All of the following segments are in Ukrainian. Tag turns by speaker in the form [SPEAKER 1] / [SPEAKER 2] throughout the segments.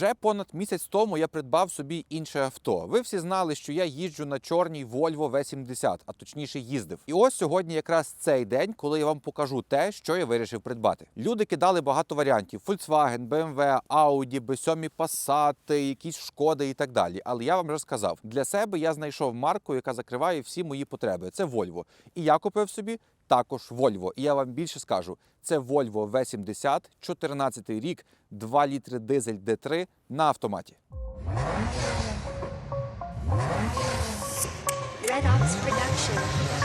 [SPEAKER 1] Вже понад місяць тому я придбав собі інше авто. Ви всі знали, що я їжджу на чорній Volvo V70, а точніше їздив. І ось сьогодні якраз цей день, коли я вам покажу те, що я вирішив придбати. Люди кидали багато варіантів: Volkswagen, BMW, Audi, B7 Passat, якісь шкоди і так далі. Але я вам вже сказав, для себе я знайшов марку, яка закриває всі мої потреби. Це Volvo. І я купив собі також Volvo. І я вам більше скажу: це Volvo V70, 14 рік, 2 літри дизель D3 на автоматі.
[SPEAKER 2] Red Ops Production.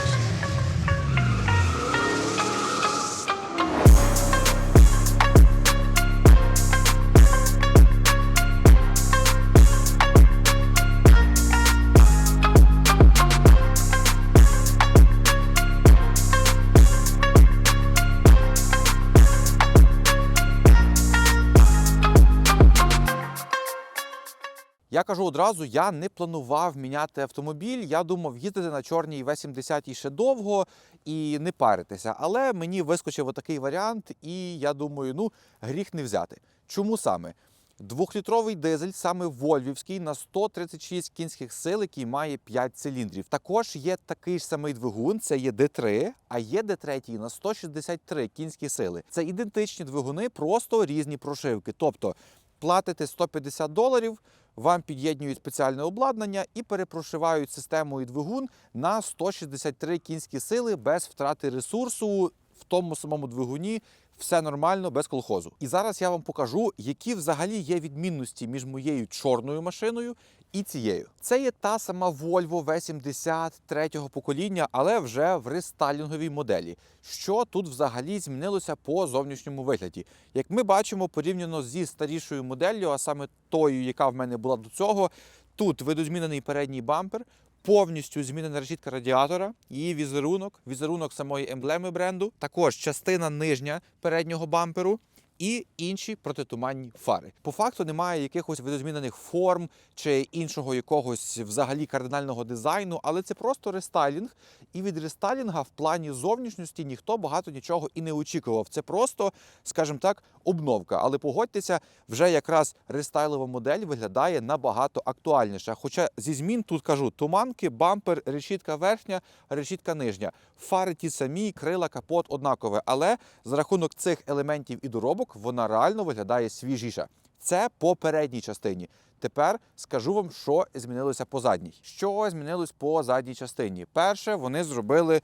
[SPEAKER 1] Кажу одразу, я не планував міняти автомобіль. Я думав їздити на чорній V70 ще довго і не паритися. Але мені вискочив отакий варіант, і я думаю, ну гріх не взяти. Чому саме? Двохлітровий дизель, саме Вольвівський, на 136 кінських сил, який має 5 циліндрів. Також є такий ж самий двигун, це є D3, а є D3 на 163 кінські сили. Це ідентичні двигуни, просто різні прошивки. Тобто платите 150 доларів, вам під'єднують спеціальне обладнання і перепрошивають систему і двигун на 163 кінські сили без втрати ресурсу тому самому двигуні. Все нормально, без колхозу. І зараз я вам покажу, які взагалі є відмінності між моєю чорною машиною і цією. Це є та сама Volvo V70 третього покоління, але вже в рестайлінговій моделі. Що тут взагалі змінилося по зовнішньому вигляді? Як ми бачимо, порівняно зі старішою моделлю, а саме тою, яка в мене була до цього, тут видозмінений передній бампер. Повністю змінена решітка радіатора, її візерунок, візерунок самої емблеми бренду, також частина нижня переднього бамперу і інші протитуманні фари. По факту немає якихось видозмінених форм чи іншого якогось взагалі кардинального дизайну, але це просто рестайлінг. І від рестайлінга в плані зовнішності ніхто багато нічого і не очікував. Це просто, скажімо так, обновка. Але погодьтеся, вже якраз рестайлова модель виглядає набагато актуальніше. Хоча зі змін тут кажу: туманки, бампер, решітка верхня, решітка нижня. Фари ті самі, крила, капот однакове. Але за рахунок цих елементів і доробок вона реально виглядає свіжіша. Це по передній частині. Тепер скажу вам, що змінилося по задній. Що змінилось по задній частині? Перше, вони зробили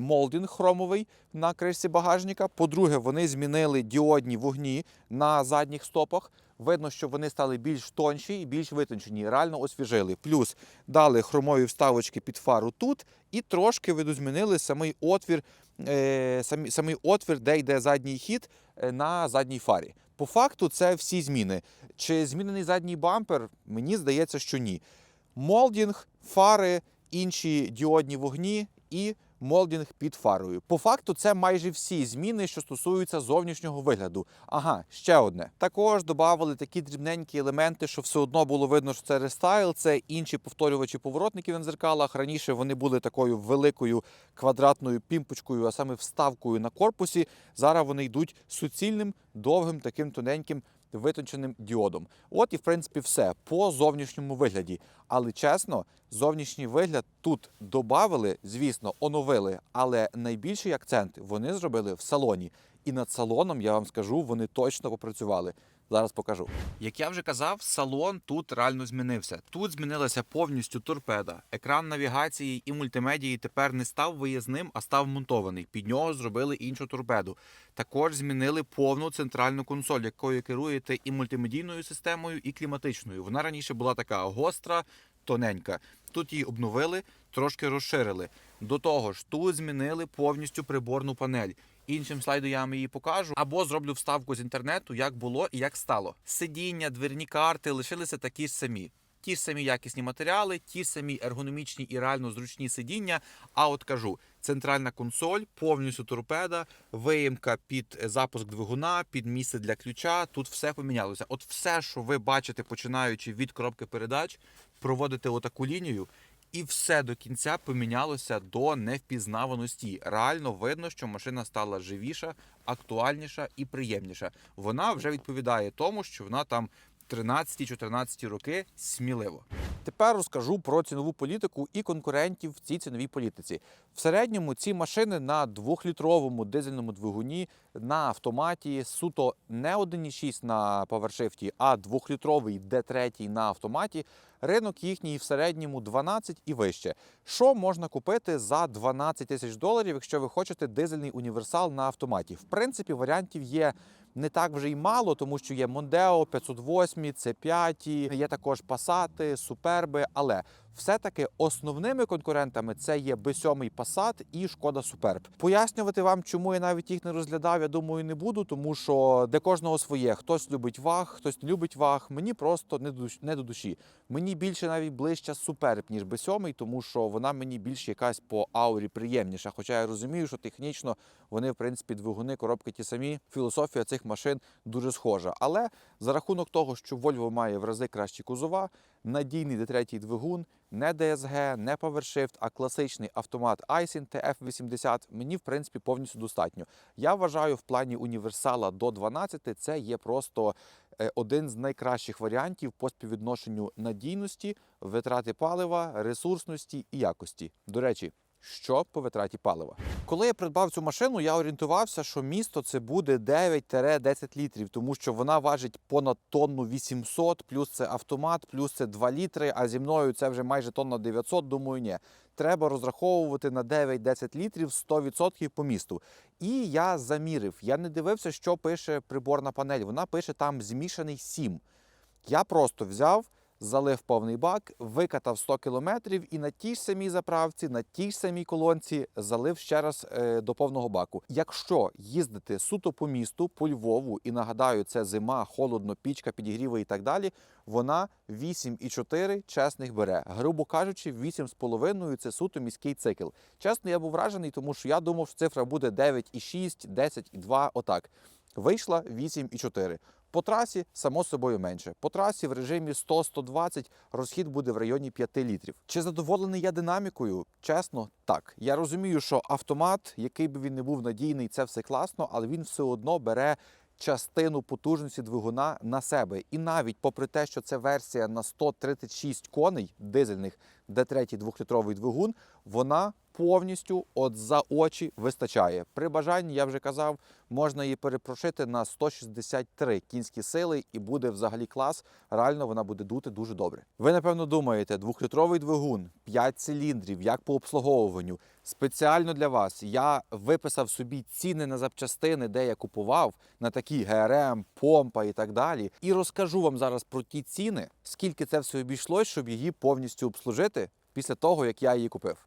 [SPEAKER 1] молдинг хромовий на кришці багажника. По-друге, вони змінили діодні вогні на задніх стопах. Видно, що вони стали більш тонші і більш витончені, реально освіжили. Плюс дали хромові вставочки під фару тут і трошки видозмінили самий отвір, е, самі, самий отвір, де йде задній хід е, на задній фарі. По факту, це всі зміни. Чи змінений задній бампер? Мені здається, що ні. Молдінг, фари, інші діодні вогні і молдінг під фарою. По факту, це майже всі зміни, що стосуються зовнішнього вигляду. Ага, ще одне. Також додали такі дрібненькі елементи, що все одно було видно, що це рестайл, це інші повторювачі поворотників на дзеркалах. Раніше вони були такою великою квадратною пімпочкою, а саме вставкою на корпусі. Зараз вони йдуть суцільним, довгим, таким тоненьким витонченим діодом. От і в принципі все по зовнішньому вигляді. Але чесно, зовнішній вигляд тут додали, звісно, оновили, але найбільший акцент вони зробили в салоні. І над салоном, я вам скажу, вони точно попрацювали. Зараз покажу. Як я вже казав, салон тут реально змінився. Тут змінилася повністю торпеда. Екран навігації і мультимедії тепер не став виїзним, а став монтований. Під нього зробили іншу торпеду. Також змінили повну центральну консоль, якою керуєте і мультимедійною системою, і кліматичною. Вона раніше була така гостра, тоненька. Тут її обновили, трошки розширили. До того ж, тут змінили повністю приборну панель. Іншим слайдом я вам її покажу або зроблю вставку з інтернету, як було і як стало. Сидіння, дверні карти лишилися такі ж самі. Ті ж самі якісні матеріали, ті ж самі ергономічні і реально зручні сидіння. А от кажу, центральна консоль, повністю торпеда, виїмка під запуск двигуна, під місце для ключа. Тут все помінялося. От все, що ви бачите, починаючи від коробки передач, проводите отаку лінію. І все до кінця помінялося до невпізнаваності. Реально видно, що машина стала живіша, актуальніша і приємніша. Вона вже відповідає тому, що вона там 13-14 роки сміливо. Тепер розкажу про цінову політику і конкурентів в цій ціновій політиці. В середньому ці машини на двохлітровому дизельному двигуні на автоматі суто не 1,6 на PowerShift, а двохлітровий D3 на автоматі. Ринок їхній в середньому 12 і вище. Що можна купити за 12 тисяч доларів, якщо ви хочете дизельний універсал на автоматі? В принципі, варіантів є не так вже й мало, тому що є Мондео, 508, C5, є також Пасати, Суперби, але все-таки основними конкурентами це є B7 Passat і Шкода Суперб. Пояснювати вам, чому я навіть їх не розглядав, я думаю, не буду, тому що де кожного своє. Хтось любить ваг, хтось не любить ваг. Мені просто не до, не до душі. Мені більше навіть ближче Суперб, ніж B7, тому що вона мені більш якась по аурі приємніша. Хоча я розумію, що технічно вони, в принципі, двигуни, коробки ті самі. Філософія цих машин дуже схожа. Але за рахунок того, що Volvo має в рази кращі кузова, надійний D3 двигун, не DSG, не PowerShift, а класичний автомат Айсін TF80, мені в принципі повністю достатньо. Я вважаю, в плані універсала до 12 це є просто е, один з найкращих варіантів по співвідношенню надійності, витрати палива, ресурсності і якості. До речі, що по витраті палива? Коли я придбав цю машину, я орієнтувався, що місто це буде 9-10 літрів, тому що вона важить понад тонну 800, плюс це автомат, плюс це 2 літри. А зі мною це вже майже тонна 900. Думаю, ні. Треба розраховувати на 9-10 літрів 100% по місту. І я замірив. Я не дивився, що пише приборна панель. Вона пише там змішаний 7. Я просто взяв, залив повний бак, викатав 100 кілометрів і на тій самій заправці, на тій самій колонці залив ще раз е, до повного баку. Якщо їздити суто по місту, по Львову, і нагадаю, це зима, холодно, пічка, підігріви і так далі, вона 8,4 чесних бере. Грубо кажучи, 8,5 це суто міський цикл. Чесно, я був вражений, тому що я думав, що цифра буде 9,6, 10,2, отак. Вийшла 8,4. По трасі, само собою, менше. По трасі в режимі 100-120 розхід буде в районі 5 літрів. Чи задоволений я динамікою? Чесно, так. Я розумію, що автомат, який би він не був надійний, це все класно, але він все одно бере частину потужності двигуна на себе. І навіть попри те, що це версія на 136 коней дизельних, де третій двохлітровий двигун, вона повністю от за очі вистачає. При бажанні, я вже казав, можна її перепрошити на 163 кінські сили, і буде взагалі клас. Реально вона буде дути дуже добре. Ви напевно думаєте, двохлітровий двигун, 5 циліндрів, як по обслуговуванню. Спеціально для вас я виписав собі ціни на запчастини, де я купував на такі ГРМ, помпа і так далі. І розкажу вам зараз про ті ціни, скільки це все обійшлось, щоб її повністю обслужити після того, як я її купив.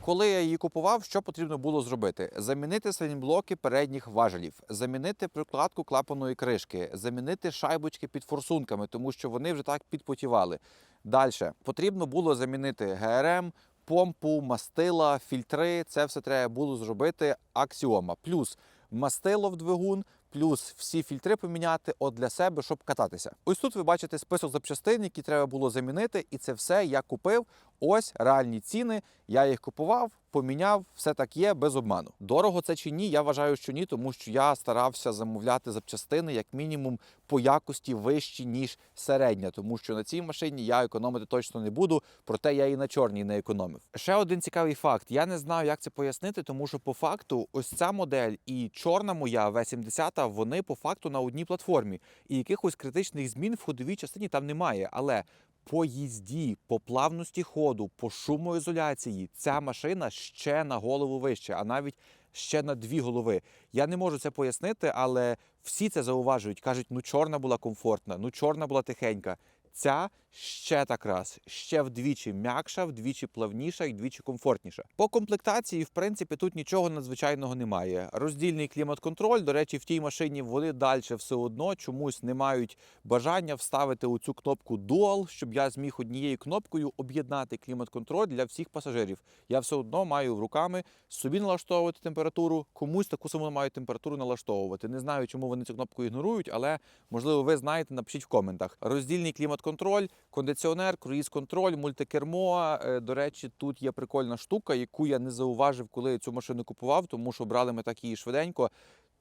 [SPEAKER 1] Коли я її купував, що потрібно було зробити? Замінити салінблоки передніх важелів, замінити прокладку клапаної кришки, замінити шайбочки під форсунками, тому що вони вже так підпотівали. Далі потрібно було замінити ГРМ, помпу, мастила, фільтри. Це все треба було зробити аксіома. Плюс мастило в двигун, плюс всі фільтри поміняти от для себе, щоб кататися. Ось тут ви бачите список запчастин, які треба було замінити, і це все я купив. Ось реальні ціни. Я їх купував, поміняв, все так є без обману. Дорого це чи ні? Я вважаю, що ні, тому що я старався замовляти запчастини як мінімум по якості вищі, ніж середня, тому що на цій машині я економити точно не буду, проте я і на чорній не економив. Ще один цікавий факт. Я не знаю, як це пояснити, тому що по факту ось ця модель і чорна моя V70, вони по факту на одній платформі, і якихось критичних змін в ходовій частині там немає. Але по їзді, по плавності ходу, по шумоізоляції ця машина ще на голову вище, а навіть ще на дві голови. Я не можу це пояснити, але всі це зауважують. кажуть, ну чорна була комфортна, ну чорна була тихенька. Ця ще так раз, ще вдвічі м'якша, вдвічі плавніша і вдвічі комфортніша. По комплектації, в принципі, тут нічого надзвичайного немає. Роздільний клімат-контроль. До речі, в тій машині вони далі все одно чомусь не мають бажання вставити у цю кнопку Dual, щоб я зміг однією кнопкою об'єднати клімат-контроль для всіх пасажирів. Я все одно маю руками собі налаштовувати температуру, комусь таку саму маю температуру налаштовувати. Не знаю, чому вони цю кнопку ігнорують, але можливо ви знаєте, напишіть в коментах. Роздільний клімат-контроль, кондиціонер, круїз-контроль, мультикермо. Е, До речі, тут є прикольна штука, яку я не зауважив, коли я цю машину купував, тому що брали ми так її швиденько.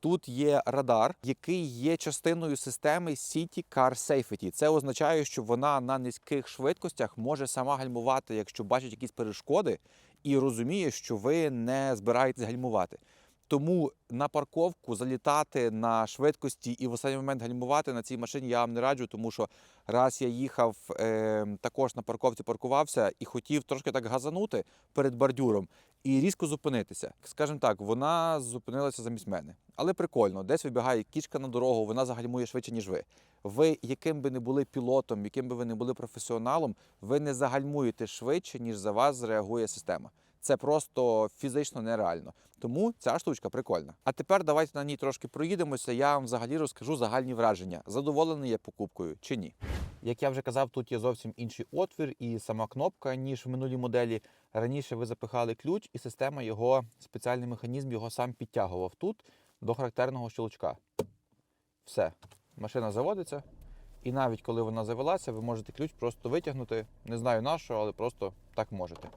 [SPEAKER 1] Тут є радар, який є частиною системи City Car Safety. Це означає, що вона на низьких швидкостях може сама гальмувати, якщо бачить якісь перешкоди, і розуміє, що ви не збираєтесь гальмувати. Тому на парковку залітати на швидкості і в останній момент гальмувати на цій машині я вам не раджу, тому що раз я їхав е, також на парковці, паркувався і хотів трошки так газанути перед бордюром і різко зупинитися. Скажімо так, вона зупинилася замість мене. Але прикольно, десь вибігає кішка на дорогу, вона загальмує швидше, ніж ви. Ви, яким би не були пілотом, яким би ви не були професіоналом, ви не загальмуєте швидше, ніж за вас зреагує система. Це просто фізично нереально. Тому ця штучка прикольна. А тепер давайте на ній трошки проїдемося. Я вам взагалі розкажу загальні враження. Задоволений я покупкою чи ні. Як я вже казав, тут є зовсім інший отвір і сама кнопка, ніж в минулій моделі. Раніше ви запихали ключ, і система його спеціальний механізм його сам підтягував тут до характерного щелчка. Все, машина заводиться. І навіть коли вона завелася, ви можете ключ просто витягнути. Не знаю на що, але просто так можете.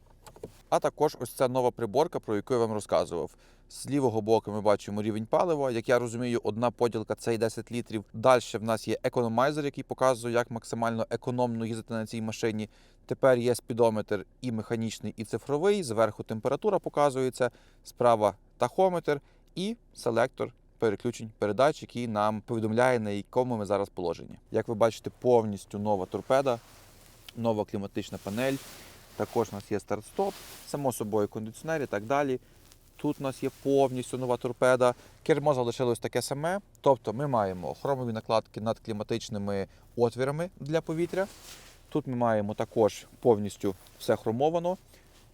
[SPEAKER 1] А також ось ця нова приборка, про яку я вам розказував. З лівого боку ми бачимо рівень палива. Як я розумію, одна поділка це 10 літрів. Далі в нас є економайзер, який показує, як максимально економно їздити на цій машині. Тепер є спідометр і механічний, і цифровий. Зверху температура показується, справа тахометр і селектор переключень передач, який нам повідомляє, на якому ми зараз положенні. Як ви бачите, повністю нова торпеда, нова кліматична панель. Також у нас є старт-стоп, само собою кондиціонер і так далі. Тут у нас є повністю нова торпеда. Кермо залишилось таке саме. Тобто ми маємо хромові накладки над кліматичними отвірами для повітря. Тут ми маємо також повністю все хромовано.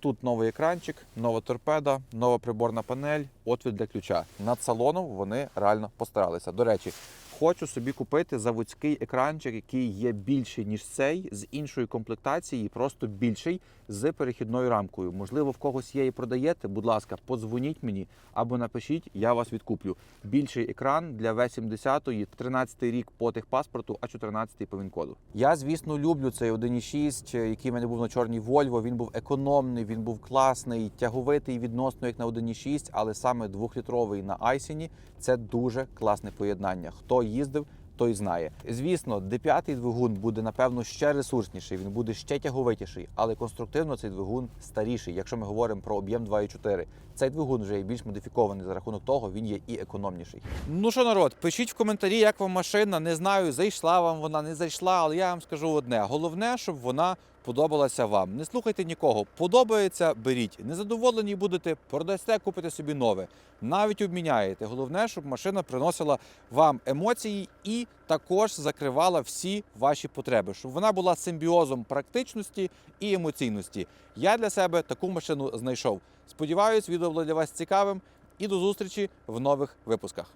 [SPEAKER 1] Тут новий екранчик, нова торпеда, нова приборна панель, отвір для ключа. Над салоном вони реально постаралися. До речі, хочу собі купити заводський екранчик, який є більший, ніж цей, з іншої комплектації, просто більший, з перехідною рамкою. Можливо, в когось є і продаєте. Будь ласка, подзвоніть мені або напишіть, я вас відкуплю. Більший екран для В70, 13 рік по техпаспорту, а 14-й по ВІН-коду. Я, звісно, люблю цей 1.6, який в мене був на чорній Volvo. Він був економний, він був класний, тяговитий відносно як на 1.6, але саме двохлітровий на Айсіні це дуже класне поєднання. Хто їздив, той знає. Звісно, D5 двигун буде напевно ще ресурсніший, він буде ще тяговитіший, але конструктивно цей двигун старіший. Якщо ми говоримо про об'єм 2.4, цей двигун вже є більш модифікований за рахунок того, він є і економніший. Ну що, народ, пишіть в коментарі, як вам машина. Не знаю, зайшла вам вона, не зайшла, але я вам скажу одне: головне, щоб вона подобалася вам. Не слухайте нікого. Подобається, беріть. Незадоволені будете, продасте, купите собі нове. Навіть обміняєте. Головне, щоб машина приносила вам емоції і також закривала всі ваші потреби, щоб вона була симбіозом практичності і емоційності. Я для себе таку машину знайшов. Сподіваюсь, відео було для вас цікавим і до зустрічі в нових випусках.